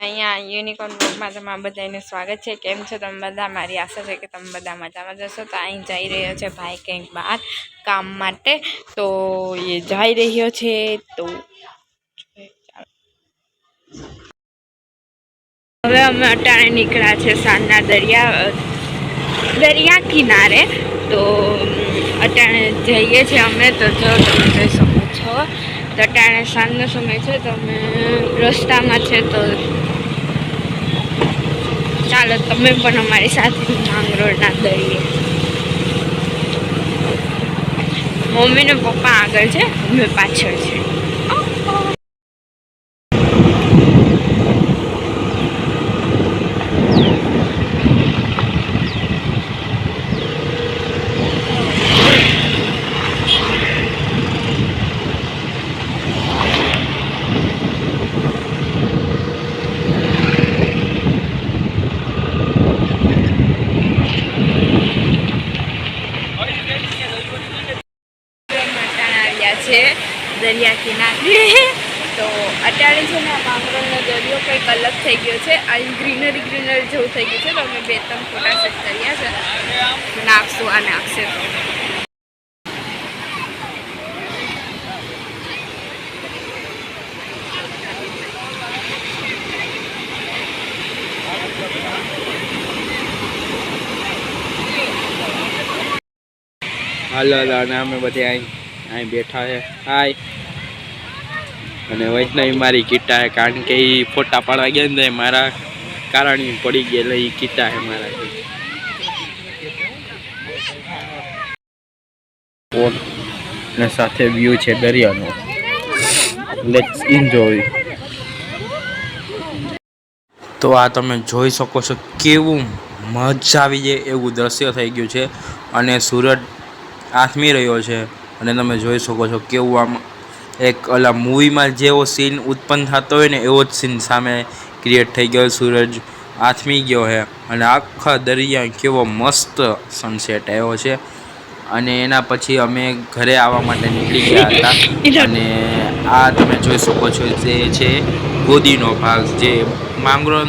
અહીંયા યુનિકોર્ન બ્લોગમાં તમારા બધાને સ્વાગત છે. કેમ છો તમે બધા? મારી આશા છે કે તમે બધા મજામાં જશો તો અહીં જઈ રહ્યો છે ભાઈ કંઈક બહાર કામ માટે. તો એ જઈ રહ્યો છે. તો હવે અમે અટાણે નીકળ્યા છે સાંજના દરિયા દરિયા કિનારે. તો અટાણે જઈએ છીએ અમે. તો જો તમે જોઈ શકો છો. તો અટાણે સાંજનો સમય છે. તો અમે રસ્તામાં છે તો ચાલો, તમે પણ અમારી સાથે માંગરોળના દરિયે મમ્મી ને પપ્પા આગળ છે, અમે પાછળ છે અટાણે આવ્યા છે દરિયા કિનારે તો અત્યારે છે ને આ માંગરોળનો દરિયો કંઈક અલગ થઈ ગયો છે. અહીં ગ્રીનરી ગ્રીનરી જેવું થઈ ગયું છે. તો બે ત્રણ ફોટા સેટ કર્યા છે. નાખશું આ નાખશે હાલો હાલો, અને અમે બધે અહીં અહીં બેઠા છે. હાય અને વૈષ્ણવી મારી કીટા છે, કારણ કે એ ફોટા પાડવા ગયા ને મારા કારણ પડી ગયેલા એ કીટા છે મારા. ને સાથે વ્યૂ છે દરિયાનો. લેટ્સ એન્જોય તો આ તમે જોઈ શકો છો કેવું મજા આવી જાય એવું દ્રશ્ય થઈ ગયું છે. અને સૂરજ આથમી રહ્યો છે. અને તમે જોઈ શકો છો કેવું આમ એક ઓલા મૂવીમાં જેવો સીન ઉત્પન્ન થતો હોય ને એવો જ સીન સામે ક્રિએટ થઈ ગયો. સૂરજ આથમી ગયો છે અને આખા દરિયા કેવો મસ્ત સનસેટ આવ્યો છે. અને એના પછી અમે ઘરે આવવા માટે નીકળી ગયા હતા. અને આ તમે જોઈ શકો છો જે છે ગોદીનો ભાગ. જે માંગરોળ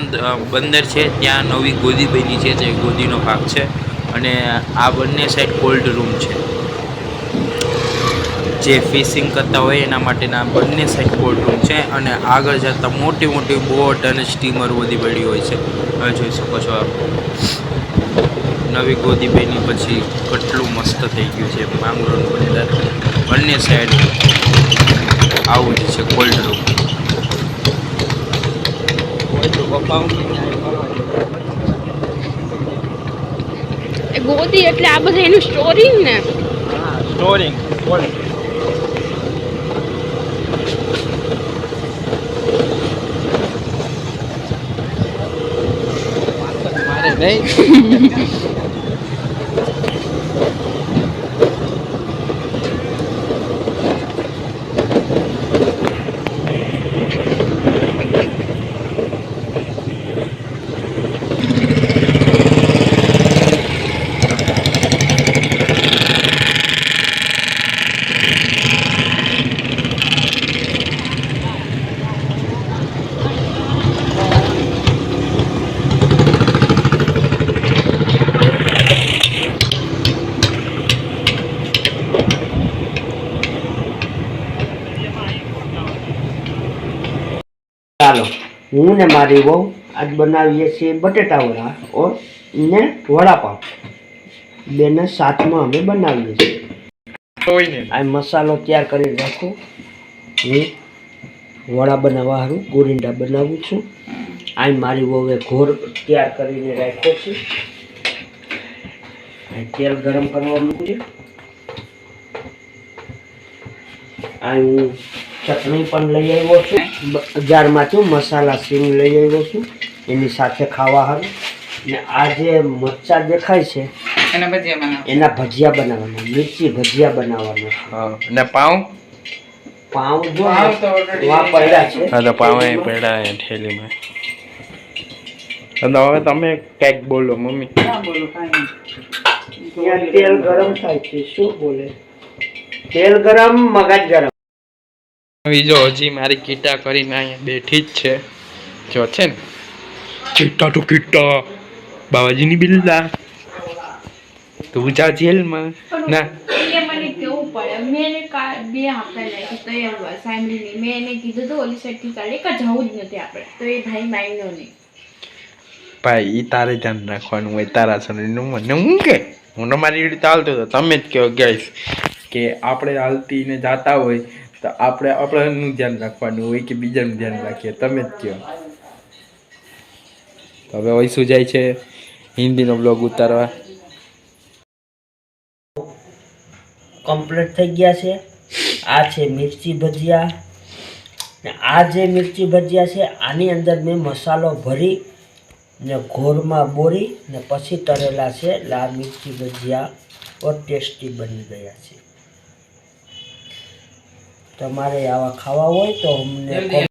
બંદર છે ત્યાં નવી ગોદી બની છે જે ગોદીનો ભાગ છે. અને આ બંને સાઈડ કોલ્ડ રૂમ છે. જે ફિશિંગ કરતા હોય એના માટેના બંને સાઈડ કોલ્ડ રૂમ છે અને આગળ જતાં મોટી મોટી બોટ અને સ્ટીમર બધી પડી હોય છે. હવે જોઈ શકો છો આપ. નવી ગોદી બની પછી કેટલું મસ્ત થઈ ગયું છે. માંગરોળ બંદર બંને સાઈડ આવું જ છે કોલ્ડ રૂમ એ ગોદી એટલે આ બધું એનું સ્ટોરિંગ ને. સ્ટોરિંગ મારે નહીં. ચાલો હું ને મારી વહુ આજ બનાવીએ છીએ બટેટા વડા ઓર ને વડાપાવ. બેને સાથમાં અમે બનાવીએ છીએ. આ મસાલો તૈયાર કરી રાખું. હું વડા બનાવવા સારું ગોરિંડા બનાવું છું. આ મારી વહુએ ઘોર તૈયાર કરીને રાખ્યો છે. તેલ ગરમ કરવા મૂક્યું આ હું ચટણી પણ લઈ આવ્યો છું. બજારમાંથી મસાલા સીંગ લઈ આવ્યો છું. એની સાથે ખાવા હારું ને આ જે મરચા દેખાય છે એના ભજીયા એના ભજીયા બનાવવાના મિર્ચી ભજીયા બનાવવાના. ને પાઉં? પાઉં જો પાઉં વા પડ્યા છે. હા તો પાઉં એ પડ્યા એ થેલીમાં. અને હવે તમે કંઈક બોલો મમ્મી. ના બોલો કાંઈ નહીં. તેલ ગરમ થાય છે. શું બોલે? તેલ ગરમ મગજ ગરમ. બીજો હજી મારી કીટા કરીને અહીંયા બેઠી જ છે. જો છે ને. કીટા તો કીટા બાબાજીની બિલ્લા. તું જા જેલમાં. ના. એ મને કેવું પડે? મેં એને કા- બે આપેલા કે તો એ ફેમિલીની મેં એને કીધું તો ઓલી સાઈડથી કાલે એક જવું જ નથી આપણે. તો એ ભાઈ તારે ધ્યાન રાખવાનું હોય તારા શરીરનું મને હું કે? હું તો મારી રીતે હાલતો હતો. તમે જ કહો ગેસ કે આપણે હાલતી ને જાતા હોય તો આપણે આપણનું ધ્યાન રાખવાનું હોય કે બીજાનું ધ્યાન રાખીએ? તમે જ કહો. તો હવે વૈસુ જાય છે હિન્દીનો બ્લોગ ઉતારવા. કમ્પ્લીટ થઈ ગયા છે. આ છે મિર્ચી ભજીયા. ને આ જે મિર્ચી ભજીયા છે, આની અંદર મેં મસાલો ભરી ને ઘોરમાં બોરી ને પછી તળેલા છે લાલ મિર્ચી ભજીયા. ઓ ટેસ્ટી બની ગયા છે. તમારે આવા ખાવા હોય તો અમને